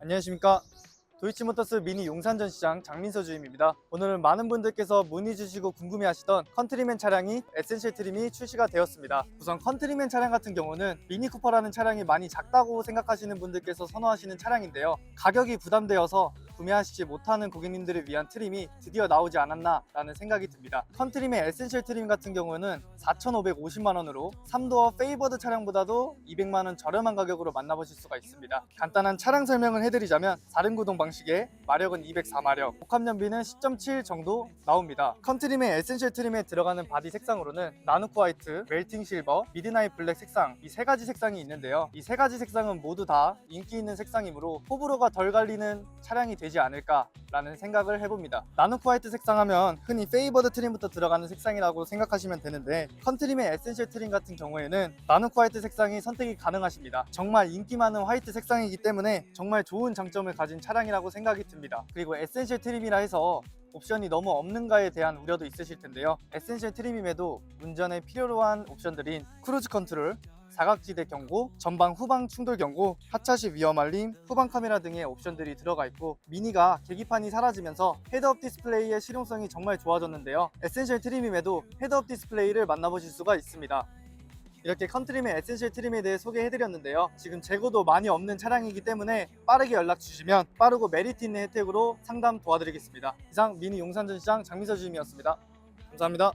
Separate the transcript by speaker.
Speaker 1: 안녕하십니까. 도이치모터스 미니 용산전 시장 장민서 주임입니다. 오늘은 많은 분들께서 문의 주시고 궁금해 하시던 컨트리맨 차량이 에센셜 트림이 출시가 되었습니다. 우선 컨트리맨 차량 같은 경우는 미니 쿠퍼라는 차량이 많이 작다고 생각하시는 분들께서 선호하시는 차량인데요. 가격이 부담되어서 구매하시지 못하는 고객님들을 위한 트림이 드디어 나오지 않았나라는 생각이 듭니다. 컨트리맨 에센셜 트림 같은 경우는 4,550만 원으로 3도어 페이버드 차량보다도 200만 원 저렴한 가격으로 만나보실 수가 있습니다. 간단한 차량 설명을 해드리자면 4륜 구동 방식의 마력은 204마력, 복합연비는 10.7 정도 나옵니다. 컨트리맨 에센셜 트림에 들어가는 바디 색상으로는 나누크 화이트, 멜팅 실버, 미드나잇 블랙 색상 이 세 가지 색상이 있는데요. 이 세 가지 색상은 모두 다 인기 있는 색상이므로 호불호가 덜 갈리는 차량이 되지 않을까라는 생각을 해봅니다. 나누크 화이트 색상 하면 흔히 페이버드 트림부터 들어가는 색상이라고 생각하시면 되는데 컨트리맨 에센셜 트림 같은 경우에는 나누크 화이트 색상이 선택이 가능하십니다. 정말 인기 많은 화이트 색상이기 때문에 정말 좋은 장점을 가진 차량이라고 생각이 듭니다. 그리고 에센셜 트림이라 해서 옵션이 너무 없는가에 대한 우려도 있으실 텐데요. 에센셜 트림임에도 운전에 필요로 한 옵션들인 크루즈 컨트롤, 사각지대 경고, 전방 후방 충돌 경고, 하차시 위험 알림, 후방 카메라 등의 옵션들이 들어가 있고 미니가 계기판이 사라지면서 헤드업 디스플레이의 실용성이 정말 좋아졌는데요. 에센셜 트림임에도 헤드업 디스플레이를 만나보실 수가 있습니다. 이렇게 컨트림의 에센셜 트림에 대해 소개해드렸는데요. 지금 재고도 많이 없는 차량이기 때문에 빠르게 연락 주시면 빠르고 메리트 있는 혜택으로 상담 도와드리겠습니다. 이상 미니 용산전시장 장미서 주임이었습니다. 감사합니다.